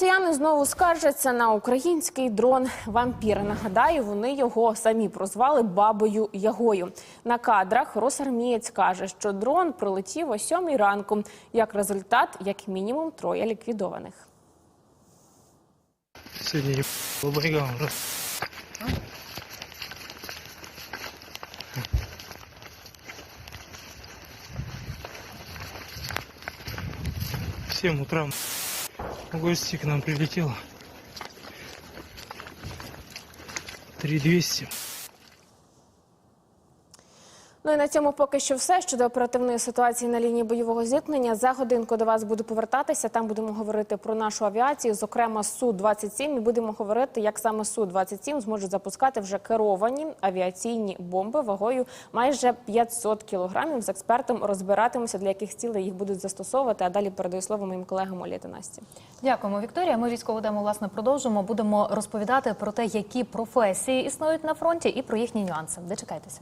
Росіяни знову скаржаться на український дрон вампір. Нагадаю, вони його самі прозвали бабою Ягою. На кадрах росармієць каже, що дрон прилетів о сьомій ранку. Як результат, як мінімум, троє ліквідованих. Сегодня не обрегал, гости к нам прилетело. 3200. Ну і на цьому поки що все щодо оперативної ситуації на лінії бойового зіткнення. За годинку до вас буду повертатися. Там будемо говорити про нашу авіацію, зокрема су 27 І будемо говорити, як саме су 27 зможуть запускати вже керовані авіаційні бомби вагою майже 500 кілограмів. З експертом розбиратимося, для яких цілей їх будуть застосовувати. А далі передаю слово моїм колегам Олі та. Дякуємо, Вікторія. Ми військову тему власне продовжимо. Будемо розповідати про те, які професії існують на фронті, і про їхні нюанси. Дочекайтеся.